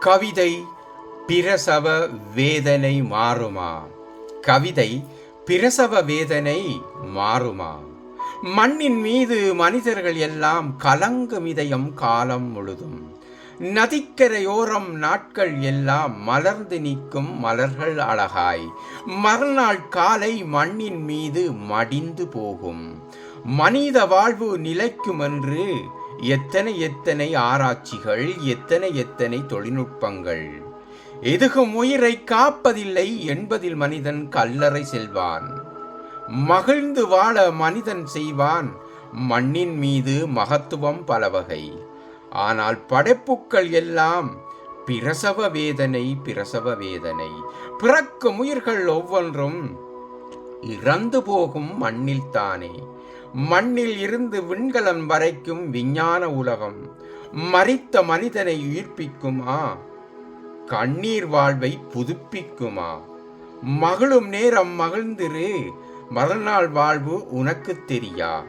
கவிதை பிரசவ வேதனை மாறுமா? கவிதை பிரசவ வேதனை மாறுமா? மண்ணின் மீது மனிதர்கள் எல்லாம் கலங்கும் இதயம் காலம் முழுதும். நதிக்கரையோரம் நாட்கள் எல்லாம் மலர்ந்து நிற்கும் மலர்கள் அழகாய். மறுநாள் காலை மண்ணின் மீது மடிந்து போகும். மனித வாழ்வு நிலைக்கும் என்று எத்தனை எத்தனை ஆராய்ச்சிகள் எத்தனை எத்தனை தொழில்நுட்பங்கள். எதுகும் உயிரை காப்பதில்லை என்பதில் மனிதன் கல்லறை செல்வான். மகிழ்ந்து வாழ மனிதன் செய்வான் மண்ணின் மீது மகத்துவம் பல வகை ஆனால் படைப்புக்கள் எல்லாம் பிரசவ வேதனை பிரசவ வேதனை. பிறக்கும் உயிர்கள் ஒவ்வொன்றும் இறந்து போகும் மண்ணில்தானே. மண்ணில் இருந்து விண்கலம் வரைக்கும் விஞ்ஞான உலகம். மறித்த மனிதனை உயிர்ப்பிக்குமா? கண்ணீர் வாழ்வை புதுப்பிக்குமா? மகளும் நேரம் மகிழ்ந்திரு. மறுநாள் வாழ்வு உனக்கு தெரியா?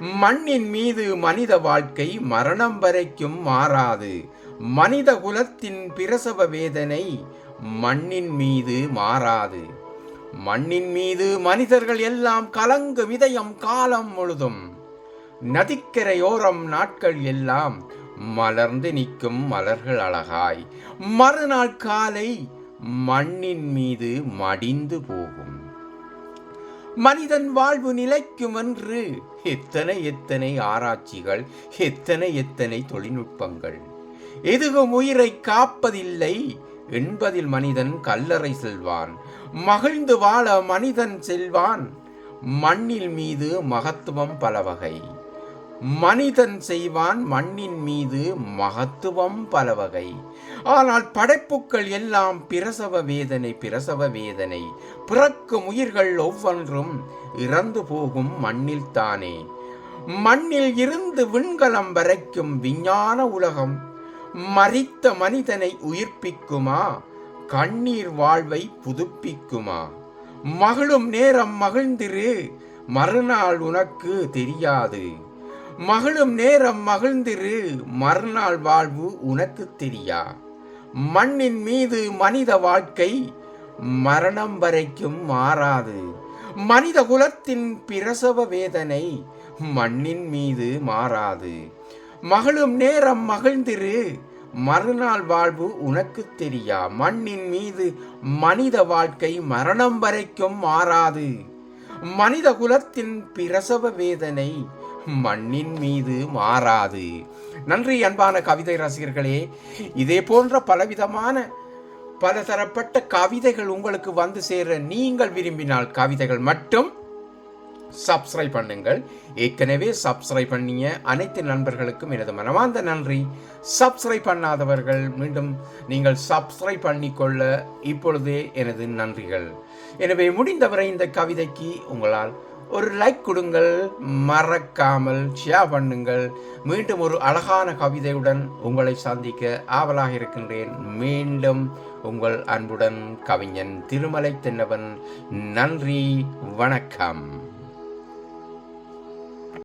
மண்ணின் மீது மனித வாழ்க்கை மரணம் வரைக்கும் மாறாது. மனித குலத்தின் பிரசவ வேதனை மண்ணின் மீது மாறாது. மண்ணின் மீது மனிதர்கள் எல்லாம் கலங்கு விதயம் காலம் முழுதும். நதிக்கரையோரம் நாட்கள் எல்லாம் மலர்ந்து நிற்கும் மலர்கள் அழகாய். மறுநாள் காலை மண்ணின் மீது மடிந்து போகும். மனிதன் வாழ்வு நிலைக்கும் என்று எத்தனை எத்தனை ஆராய்ச்சிகள் எத்தனை எத்தனை தொழில்நுட்பங்கள். எதுவும் உயிரை காப்பதில்லை என்பதில் மனிதன் கல்லறை செல்வான். மகிழ்ந்து வாழ மனிதன் செல்வான். மண்ணில் மீது மகத்துவம் பல வகை மனிதன் செய்வான் மண்ணின் மீது மகத்துவம் பல வகை ஆனால் படைப்புக்கள் எல்லாம் பிரசவ வேதனை பிரசவ வேதனை. பிறக்கும் உயிர்கள் ஒவ்வொன்றும் இறந்து போகும் மண்ணில் தானே. மண்ணில் இருந்து விண்கலம் வரைக்கும் விஞ்ஞான உலகம். மறித்த மனிதனை உயிர்ப்பிக்குமா? கண்ணீர் வாழ்வை புதுப்பிக்குமா? மகளும் நேரம் மகிழ்ந்திரு மறுநாள் உனக்கு தெரியாது. மகளும் நேரம் மகிழ்ந்திரு மறுநாள் வாழ்வு உனக்கு தெரியா? மண்ணின் மீது மனித வாழ்க்கை மரணம் வரைக்கும் மாறாது. மனித குலத்தின் பிரசவ வேதனை மண்ணின் மீது மாறாது. மகளும் நேரம் மகிழ்ந்திரு மறுநாள் வாழ்வு உனக்கு தெரியா? மண்ணின் மீது மனித வாழ்க்கை மரணம் வரைக்கும் மாறாது. மனித குலத்தின் பிரசவ வேதனை மண்ணின் மீது மாறாது. நன்றி அன்பான கவிதை ரசிகர்களே. இதே போன்ற பலவிதமான பலதரப்பட்ட கவிதைகள் உங்களுக்கு வந்து சேர நீங்கள் விரும்பினால் கவிதைகள் மட்டும் சப்ஸ்கிரைப் பண்ணுங்கள். ஏற்கனவே சப்ஸ்கிரைப் பண்ணிய அனைத்து நண்பர்களுக்கும் எனது மனமார்ந்த நன்றி. சப்ஸ்கிரைப் பண்ணாதவர்கள் மீண்டும் நீங்கள் சப்ஸ்கிரைப் பண்ணிக்கொள்ள இப்பொழுதே எனது நன்றிகள். எனவே முடிந்தவரை இந்த கவிதைக்கு உங்களால் ஒரு லைக் கொடுங்கள். மறக்காமல் ஷேர் பண்ணுங்கள். மீண்டும் ஒரு அழகான கவிதையுடன் உங்களை சந்திக்க ஆவலாக இருக்கின்றேன். மீண்டும் உங்கள் அன்புடன் கவிஞன் திருமலை தென்னவன். நன்றி. வணக்கம்.